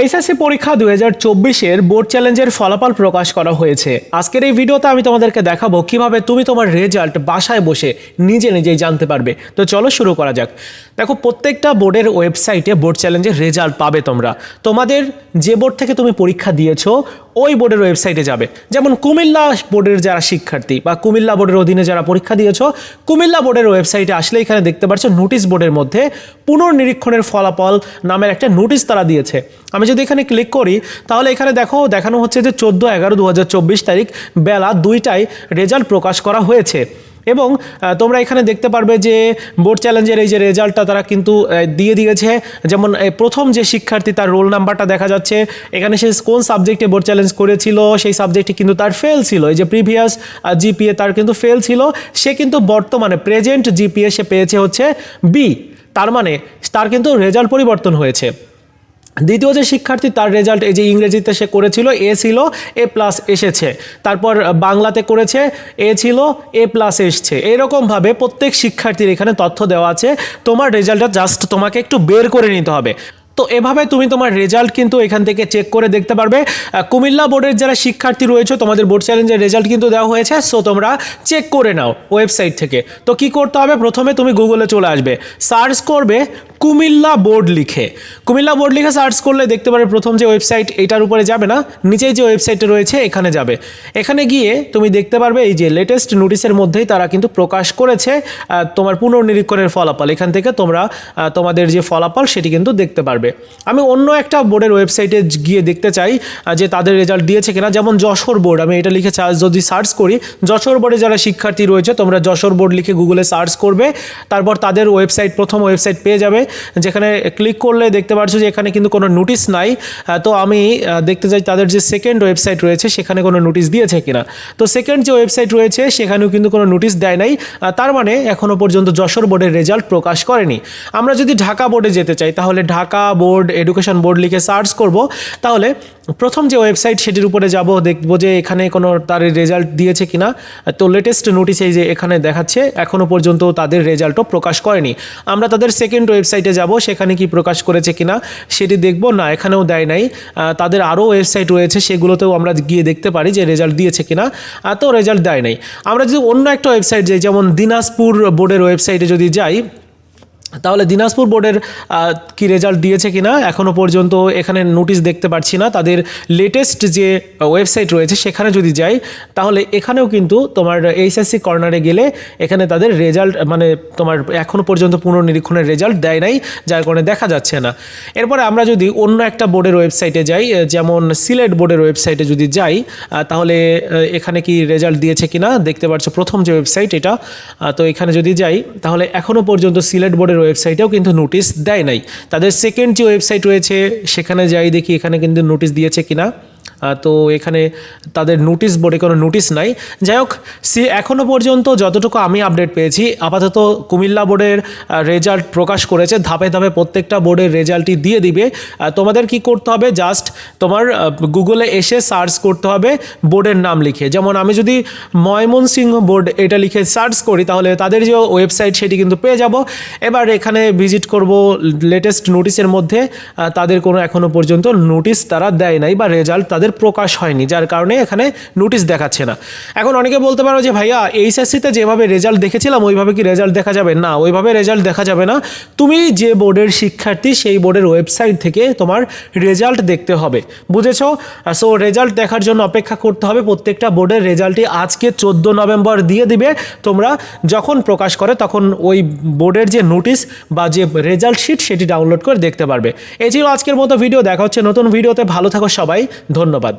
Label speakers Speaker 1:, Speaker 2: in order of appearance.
Speaker 1: HSC পরীক্ষা দু হাজার চব্বিশের বোর্ড চ্যালেঞ্জের ফলাফল প্রকাশ করা হয়েছে। আজকের এই ভিডিওতে আমি তোমাদেরকে দেখাবো কীভাবে তুমি তোমার রেজাল্ট বাসায় বসে নিজে নিজেই জানতে পারবে। তো চলো শুরু করা যাক। দেখো, প্রত্যেকটা বোর্ডের ওয়েবসাইটে বোর্ড চ্যালেঞ্জের রেজাল্ট পাবে তোমরা। তোমাদের যে বোর্ড থেকে তুমি পরীক্ষা দিয়েছ, ওই বোর্ডের ওয়েবসাইটে যাবে। যেমন কুমিল্লা বোর্ডের যারা শিক্ষার্থী বা কুমিল্লা বোর্ডের অধীনে যারা পরীক্ষা দিয়েছ, কুমিল্লা বোর্ডের ওয়েবসাইটে আসলে এখানে দেখতে পাচ্ছ নোটিশ বোর্ডের মধ্যে পুনর্নিরীক্ষণের ফলাফল নামের একটা নোটিশ তারা দিয়েছে। আমি যদি এখানে ক্লিক করি, তাহলে এখানে দেখো, দেখানো হচ্ছে যে চোদ্দ এগারো দু তারিখ বেলা দুইটায় রেজাল্ট প্রকাশ করা হয়েছে। এবং তোমরা এখানে দেখতে পারবে যে বোর্ড চ্যালেঞ্জের এই যে রেজাল্টটা তারা কিন্তু দিয়ে দিয়েছে। যেমন প্রথম যে শিক্ষার্থী তার রোল নাম্বারটা দেখা যাচ্ছে, এখানে সে কোন সাবজেক্টে বোর্ড চ্যালেঞ্জ করেছিল, সেই সাবজেক্টে কিন্তু তার ফেল ছিল। এই যে প্রিভিয়াস জিপিএ তার কিন্তু ফেল ছিল। সে কিন্তু বর্তমানে প্রেজেন্ট জিপিএ সে পেয়েছে হচ্ছে বি তার মানে তার কিন্তু রেজাল্ট পরিবর্তন হয়েছে। দ্বিতীয় যে শিক্ষার্থী, তার রেজাল্ট এই যে ইংরেজিতে সে করেছিল এ ছিল এ প্লাস এসেছে। তারপর বাংলাতে করেছে এ ছিল এ প্লাস এসছে। এরকমভাবে প্রত্যেক শিক্ষার্থীর এখানে তথ্য দেওয়া আছে। তোমার রেজাল্টটা জাস্ট তোমাকে একটু বের করে নিতে হবে। তো এভাবে তুমি তোমার রেজাল্ট কিন্তু এখান থেকে চেক করে দেখতে পারবে। কুমিল্লা বোর্ডের যারা শিক্ষার্থী রয়েছে, তোমাদের বোর্ড চ্যালেঞ্জের রেজাল্ট কিন্তু দেওয়া হয়েছে সো তোমরা চেক করে নাও ওয়েবসাইট থেকে। তো কি করতে হবে? প্রথমে তুমি গুগলে চলে আসবে সার্চ করবে কুমিল্লা বোর্ড লিখে। কুমিল্লা বোর্ড লিখে সার্চ করলে দেখতে পারবে প্রথম যে ওয়েবসাইট এটার উপরে যাবে না, নিচেই যে ওয়েবসাইটে রয়েছে, এখানে যাবে। এখানে গিয়ে তুমি দেখতে পারবে এই যে লেটেস্ট নোটিশের মধ্যেই তারা কিন্তু প্রকাশ করেছে তোমার পুনর্নিরীক্ষণের ফলাফল। এখান থেকে তোমরা তোমাদের যে ফলাফল, সেটি কিন্তু দেখতে পারবে। আমি অন্য একটা বোর্ডের ওয়েবসাইটে গিয়ে দেখতে চাই যে তাদের রেজাল্ট দিয়েছে কিনা। যেমন যশোর বোর্ড, আমি এটা লিখে যদি সার্চ করি, যশোর বোর্ডে যারা শিক্ষার্থী রয়েছে, তোমরা যশোর বোর্ড লিখে গুগলে সার্চ করবে। তারপর তাদের ওয়েবসাইট, প্রথম ওয়েবসাইট পেয়ে যাবে, যেখানে ক্লিক করলে দেখতে পাচ্ছ যে এখানে কিন্তু কোনো নোটিশ নাই। তো আমি দেখতে চাই তাদের যে সেকেন্ড ওয়েবসাইট রয়েছে, সেখানে কোনো নোটিশ দিয়েছে কিনা। তো সেকেন্ড যে ওয়েবসাইট রয়েছে, সেখানেও কিন্তু কোনো নোটিশ দেয় নাই। তার মানে এখনও পর্যন্ত যশোর বোর্ডের রেজাল্ট প্রকাশ করেনি। আমরা যদি ঢাকা বোর্ডে যেতে চাই, তাহলে ঢাকা বোর্ড এডুকেশন বোর্ড লিখে সার্চ করব। তাহলে প্রথম যে ওয়েবসাইট সেটির উপরে যাব, দেখব যে এখানে কোনো তার রেজাল্ট দিয়েছে কিনা। তো লেটেস্ট নোটিস এই যে এখানে দেখাচ্ছে এখনও পর্যন্ত তাদের রেজাল্টও প্রকাশ করেনি। আমরা তাদের সেকেন্ড ওয়েবসাইটে যাব, সেখানে কি প্রকাশ করেছে কিনা সেটি দেখব। না, এখানেও দেয় নাই। তাদের আরও ওয়েবসাইট রয়েছে, সেগুলোতেও আমরা গিয়ে দেখতে পারি যে রেজাল্ট দিয়েছে কিনা। তো রেজাল্ট দেয় নাই। আমরা যদি অন্য একটা ওয়েবসাইট যাই, যেমন দিনাজপুর বোর্ডের ওয়েবসাইটে যদি যাই তাহলে দিনাজপুর বোর্ডের কি রেজাল্ট দিয়েছে কি না এখনও পর্যন্ত এখানে নোটিশ দেখতে পাচ্ছি না। তাদের লেটেস্ট যে ওয়েবসাইট রয়েছে সেখানে যদি যাই, তাহলে এখানেও কিন্তু তোমার এইচএসসি কর্নারে গেলে এখানে তাদের রেজাল্ট মানে তোমার এখনও পর্যন্ত পুনর্নিরীক্ষণের রেজাল্ট দেয় নাই, যার কারণে দেখা যাচ্ছে না। এরপরে আমরা যদি অন্য একটা বোর্ডের ওয়েবসাইটে যাই যেমন সিলেট বোর্ডের ওয়েবসাইটে যদি যাই তাহলে এখানে কি রেজাল্ট দিয়েছে কি না দেখতে পাচ্ছ প্রথম যে ওয়েবসাইট এটা। তো এখানে যদি যাই, তাহলে এখনও পর্যন্ত সিলেট বোর্ডের ওয়েবসাইটেও কিন্তু নোটিশ দেয় নাই। তাদের সেকেন্ড যে ওয়েবসাইট রয়েছে, সেখানে যাই দেখি এখানে কিন্তু নোটিশ দিয়েছে কিনা। তো এখানে তাদের নোটিশ বোর্ডে কোনো নোটিশ নাই। যাই হোক, সে এখনও পর্যন্ত যতটুকু আমি আপডেট পেয়েছি, আপাতত কুমিল্লা বোর্ডের রেজাল্ট প্রকাশ করেছে, ধাপে ধাপে প্রত্যেকটা বোর্ডের রেজাল্টই দিয়ে দিবে। তোমাদের কি করতে হবে? জাস্ট তোমার গুগলে এসে সার্চ করতে হবে বোর্ডের নাম লিখে। যেমন আমি যদি ময়মনসিংহ বোর্ড এটা লিখে সার্চ করি, তাহলে তাদের যে ওয়েবসাইট সেটি কিন্তু পেয়ে যাব। এবার এখানে ভিজিট করব লেটেস্ট নোটিশের মধ্যে। তাদের কোনো এখনও পর্যন্ত নোটিশ তারা দেয় নাই বা রেজাল্ট তাদের প্রকাশ হয়নি, যার কারণে এখানে নোটিশ দেখাচ্ছে না। এখন অনেকে বলতে পারো যে, ভাইয়া, এইচএসসিতে যেভাবে রেজাল্ট দেখেছিলাম, ওইভাবে কি রেজাল্ট দেখা যাবে? না, ওইভাবে রেজাল্ট দেখা যাবে না। তুমি যে বোর্ডের শিক্ষার্থী, সেই বোর্ডের ওয়েবসাইট থেকে তোমার রেজাল্ট দেখতে হবে। বুঝেছ? সো রেজাল্ট দেখার জন্য অপেক্ষা করতে হবে। প্রত্যেকটা বোর্ডের রেজাল্টই আজকে চোদ্দ নভেম্বর দিয়ে দিবে। তোমরা যখন প্রকাশ করে, তখন ওই বোর্ডের যে নোটিশ বা যে রেজাল্ট শিট সেটি ডাউনলোড করে দেখতে পারবে। এই ছিল আজকের মতো ভিডিও দেখা হচ্ছে নতুন ভিডিওতে ভালো থাকো সবাই। ধন্যবাদ।